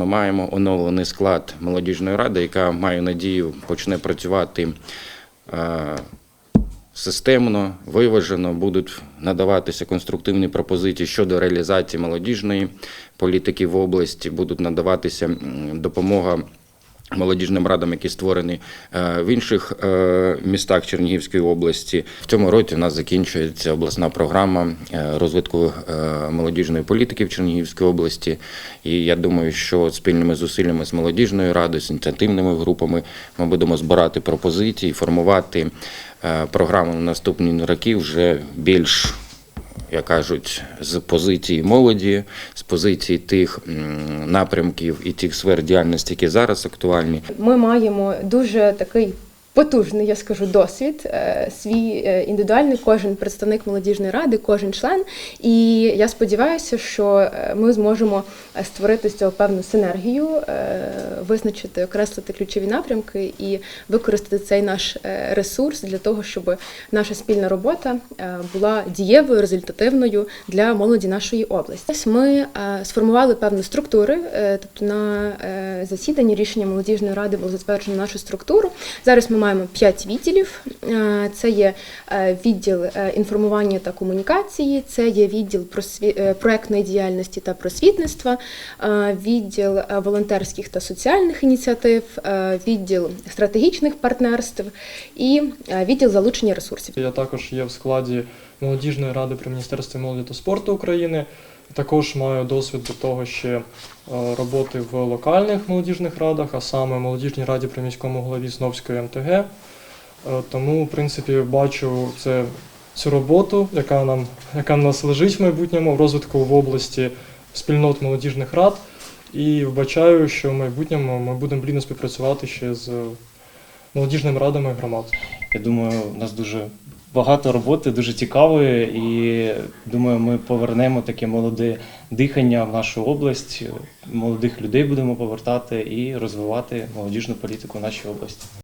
ми маємо оновлений склад молодіжної ради, яка маю надію почне працювати е, системно, виважено, будуть надаватися конструктивні пропозиції щодо реалізації молодіжної політики в області, будуть надаватися допомога. Молодіжним радам, які створені е, в інших е, містах Чернігівської області, в цьому році у нас закінчується обласна програма е, розвитку молодіжної політики в Чернігівській області. І я думаю, що спільними зусиллями з молодіжною радою, з ініціативними групами ми будемо збирати пропозиції, формувати програму на наступні роки вже більш як кажуть, з позиції молоді, з позиції тих напрямків і тих сфер діяльності, які зараз актуальні. Ми маємо дуже такий потужний, я скажу, досвід, е, свій е, індивідуальний, кожен представник молодіжної ради, кожен член. І я сподіваюся, що е, ми зможемо створити з цього певну синергію, визначити, окреслити ключові напрямки і використати цей наш ресурс для того, щоб наша спільна робота була дієвою, результативною для молоді нашої області. Ми сформували певні структури, тобто на засіданні рішення молодіжної ради було затверджено нашу структуру. Зараз ми маємо п'ять відділів. Е, Це є е, відділ е, інформування та комунікації, це є відділ проектної діяльності та просвітництва, відділ волонтерських та соціальних ініціатив, відділ стратегічних партнерств і відділ залучення ресурсів. Я також є в складі молодіжної ради при Міністерстві молоді та спорту України. Також маю досвід до того ще е, роботи в локальних молодіжних радах, а саме молодіжній раді при міському голові Сновської МТГ. Е, Тому, в принципі, бачу це, цю роботу, яка нам яка в нас лежить в майбутньому в розвитку в області спільнот молодіжних рад. І вбачаю, що в майбутньому ми будемо плідно співпрацювати ще з молодіжними радами громад. Я думаю, у нас дуже багато роботи, дуже цікавої, і думаю, ми повернемо таке молоде дихання в нашу область. Молодих людей будемо повертати і розвивати молодіжну політику в нашій області.